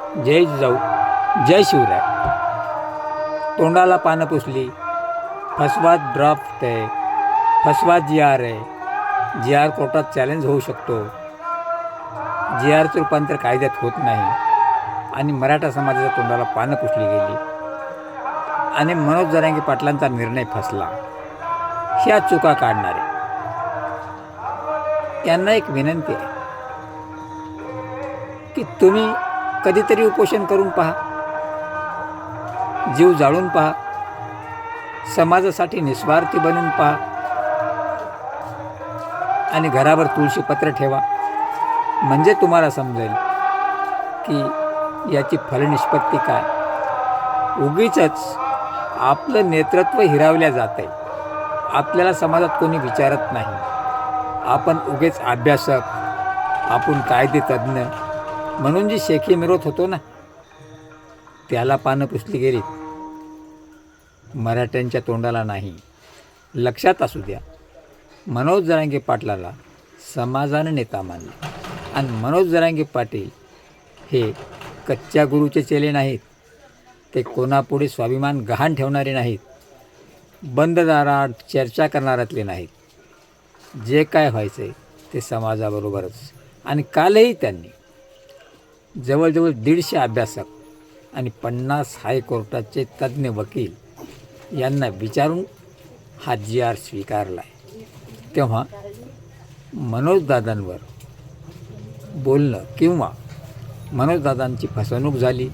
जय जाऊ जय शिवराय. तोंडाला पानं पुसली. फसवात ड्राफ्ट आहे फसवात जी आर आहे. जी आर कोर्टात चॅलेंज होऊ शकतो. जी आरचं रूपांतर कायद्यात होत नाही. आणि मराठा समाजाच्या तोंडाला पानं पुसली गेली. आणि मनोज जरांगे पाटलांचा निर्णय फसला. ह्या चुका काढणारे. त्यांना एक विनंती आहे की तुम्ही कधीतरी उपोषण करून पहा. जीव जाळून पहा. समाजासाठी निस्वार्थी बनून पहा. आणि घरावर तुळशी पत्र ठेवा. म्हणजे तुम्हाला समजेल की याची फलनिष्पत्ती काय. उगीच आपलं नेतृत्व हिरावल्या जात आहे आपल्याला समाजात कोणी विचारत नाही. आपण उगेच अभ्यासक आपण कायदे तज्ज्ञ म्हणून जी शेखी मिरवत होतो ना त्याला पानं पुसली गेली. मराठ्यांच्या तोंडाला नाही. लक्षात असू द्या मनोज जरांगे पाटलाला समाजानं नेता मानले. आणि मनोज जरांगे पाटील हे कच्च्या गुरुचे चेले नाहीत. ते कोणापुढे स्वाभिमान गहाण ठेवणारे नाहीत. बंद दारात चर्चा करणाऱ्यातले नाहीत. जे काय व्हायचं आहे ते समाजाबरोबरच. आणि कालही त्यांनी जवळजवळ दीडशे अभ्यासक आणि पन्नास हायकोर्टाचे तज्ज्ञ वकील यांना विचारून हा जी आर स्वीकारला आहे तेव्हा मनोजदादांवर बोलणं किंवा मनोजदादांची फसवणूक झाली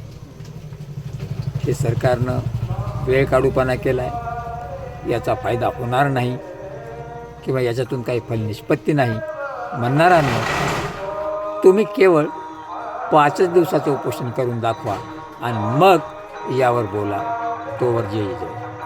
हे सरकारनं वेळ काढूपणा केला आहे याचा फायदा होणार नाही किंवा याच्यातून काही फलनिष्पत्ती नाही म्हणणारांना तुम्ही केवळ पाचच दिवसाचं उपोषण करून दाखवा. आणि मग यावर बोला. तोवर जय जय.